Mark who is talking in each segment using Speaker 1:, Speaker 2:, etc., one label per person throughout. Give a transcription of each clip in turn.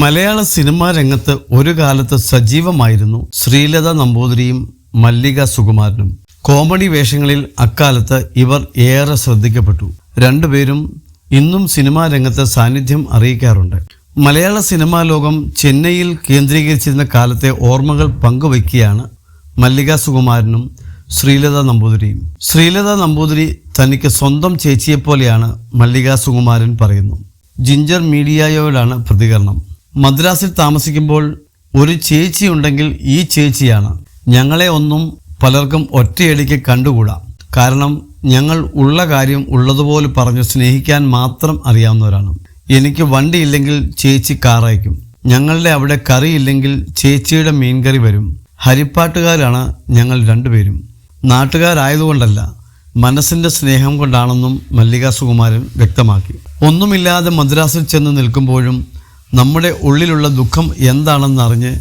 Speaker 1: മലയാള cinema രംഗത്ത് ഒരു കാലത്ത് സജീവമായിരുന്നു ശ്രീലത നമ്പൂതിരിയും മല്ലിക സുകുമാരനും. കോമഡി വേഷങ്ങളിൽ അക്കാലത്ത് ഇവർ ഏറെ ശ്രദ്ധിക്കപ്പെട്ടു. രണ്ടുപേരും ഇന്നും സിനിമാ രംഗത്ത് സാന്നിധ്യം അറിയിക്കാറുണ്ട്. മലയാള സിനിമാ ലോകം ചെന്നൈയിൽ കേന്ദ്രീകരിച്ചിരുന്ന കാലത്തെ ഓർമ്മകൾ പങ്കുവയ്ക്കുകയാണ് മല്ലിക സുകുമാരനും ശ്രീലത നമ്പൂതിരിയും. ശ്രീലത നമ്പൂതിരി തനിക്ക് സ്വന്തം ചേച്ചിയെപ്പോലെയാണ് മല്ലിക സുകുമാരൻ പറയുന്നു. ജിഞ്ചർ മീഡിയയോടാണ് പ്രതികരണം. മദ്രാസിൽ താമസിക്കുമ്പോൾ ഒരു ചേച്ചി ഉണ്ടെങ്കിൽ ഈ ചേച്ചിയാണ്. ഞങ്ങളെ ഒന്നും പലർക്കും ഒറ്റയടിക്ക് കണ്ടുകൂടാ. കാരണം ഞങ്ങൾ ഉള്ള കാര്യം ഉള്ളതുപോലെ പറഞ്ഞ് സ്നേഹിക്കാൻ മാത്രം അറിയാവുന്നവരാണ്. എനിക്ക് വണ്ടിയില്ലെങ്കിൽ ചേച്ചി കാറയക്കും ഞങ്ങളുടെ അവിടെ കറിയില്ലെങ്കിൽ ചേച്ചിയുടെ മീൻകറി വരും. ഹരിപ്പാട്ടുകാരാണ് ഞങ്ങൾ രണ്ടുപേരും. നാട്ടുകാരായതുകൊണ്ടല്ല മനസ്സിന്റെ സ്നേഹം കൊണ്ടാണെന്നും മല്ലിക സുകുമാരൻ വ്യക്തമാക്കി. ഒന്നുമില്ലാതെ മദ്രാസിൽ ചെന്ന് നിൽക്കുമ്പോഴും നമ്മുടെ ഉള്ളിലുള്ള ദുഃഖം എന്താണെന്നറിഞ്ഞ്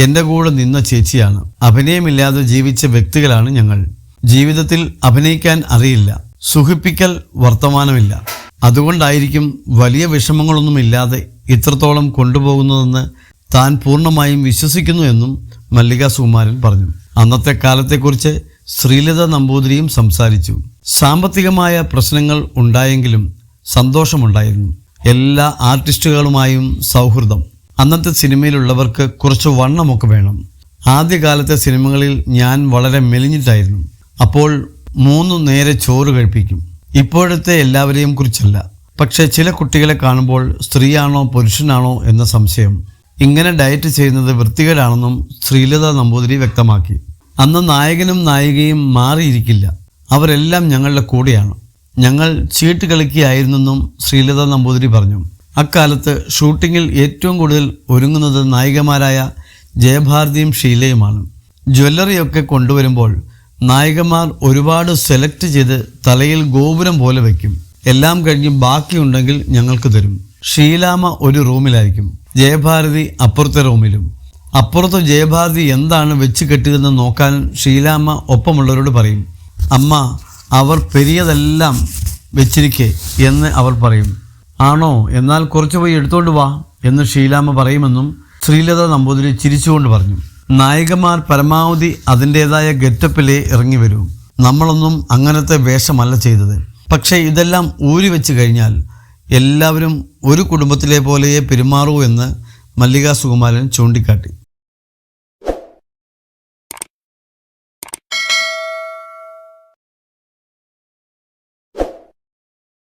Speaker 1: എന്റെ കൂടെ നിന്ന ചേച്ചിയാണ്. അഭിനയമില്ലാതെ ജീവിച്ച വ്യക്തികളാണ് ഞങ്ങൾ. ജീവിതത്തിൽ അഭിനയിക്കാൻ അറിയില്ല. സുഖിപ്പിക്കൽ വർത്തമാനമില്ല. അതുകൊണ്ടായിരിക്കും വലിയ വിഷമങ്ങളൊന്നുമില്ലാതെ ഇത്രത്തോളം കൊണ്ടുപോകുന്നതെന്ന് താൻ പൂർണമായും വിശ്വസിക്കുന്നു എന്നും മല്ലിക സുകുമാരൻ പറഞ്ഞു. അന്നത്തെ കാലത്തെക്കുറിച്ച് ശ്രീലത നമ്പൂതിരിയും സംസാരിച്ചു. സാമ്പത്തികമായ പ്രശ്നങ്ങൾ ഉണ്ടായെങ്കിലും സന്തോഷമുണ്ടായിരുന്നു. എല്ലാ ആർട്ടിസ്റ്റുകളുമായും സൗഹൃദം. അന്നത്തെ സിനിമയിലുള്ളവർക്ക് കുറച്ച് വണ്ണമൊക്കെ വേണം. ആദ്യകാലത്തെ സിനിമകളിൽ ഞാൻ വളരെ മെലിഞ്ഞിട്ടായിരുന്നു. അപ്പോൾ മൂന്ന് നേരെ ചോറ് കഴിപ്പിക്കും. ഇപ്പോഴത്തെ എല്ലാവരെയും കുറിച്ചല്ല. പക്ഷേ ചില കുട്ടികളെ കാണുമ്പോൾ സ്ത്രീയാണോ പുരുഷനാണോ എന്ന സംശയം. ഇങ്ങനെ ഡയറ്റ് ചെയ്യുന്നത് വൃത്തികേടാണെന്നും ശ്രീലത നമ്പൂതിരി വ്യക്തമാക്കി. അന്ന് നായകനും നായികയും മാറിയിരിക്കില്ല. അവരെല്ലാം ഞങ്ങളുടെ കൂടെയാണ്. ഞങ്ങൾ ചീട്ട് കളിക്കുകയായിരുന്നെന്നും ശ്രീലത നമ്പൂതിരി പറഞ്ഞു. അക്കാലത്ത് ഷൂട്ടിങ്ങിൽ ഏറ്റവും കൂടുതൽ ഒരുങ്ങുന്നത് നായികമാരായ ജയഭാരതിയും ഷീലയുമാണ്. ജ്വല്ലറിയൊക്കെ കൊണ്ടുവരുമ്പോൾ നായികമാർ ഒരുപാട് സെലക്ട് ചെയ്ത് തലയിൽ ഗോപുരം പോലെ വയ്ക്കും എല്ലാം കഴിഞ്ഞ് ബാക്കിയുണ്ടെങ്കിൽ ഞങ്ങൾക്ക് തരും. ഷീലാമ ഒരു റൂമിലായിരിക്കും. ജയഭാരതി അപ്പുറത്തെ റൂമിലും. അപ്പുറത്ത് ജയഭാരതി എന്താണ് വെച്ച് കെട്ടിയതെന്ന് നോക്കാൻ ഷീലാമ്മ ഒപ്പമുള്ളവരോട് പറയും. അമ്മ അവർ പെരിയതെല്ലാം വെച്ചിരിക്കെ എന്ന് അവർ പറയും. ആണോ? എന്നാൽ കുറച്ച് പോയി എടുത്തോണ്ട് വാ എന്ന് ഷീലാമ്മ പറയുമെന്നും ശ്രീലത നമ്പൂതിരി ചിരിച്ചുകൊണ്ട് പറഞ്ഞു. നായികമാർ പരമാവധി അതിന്റെതായ ഗെറ്റപ്പിലേ ഇറങ്ങി വരൂ. നമ്മളൊന്നും അങ്ങനത്തെ വേഷമല്ല ചെയ്തത്. പക്ഷേ ഇതെല്ലാം ഊരി വെച്ച് കഴിഞ്ഞാൽ എല്ലാവരും ഒരു കുടുംബത്തിലെ പോലെയേ പെരുമാറൂ എന്ന് മല്ലികാ സുകുമാരൻ ചൂണ്ടിക്കാട്ടി.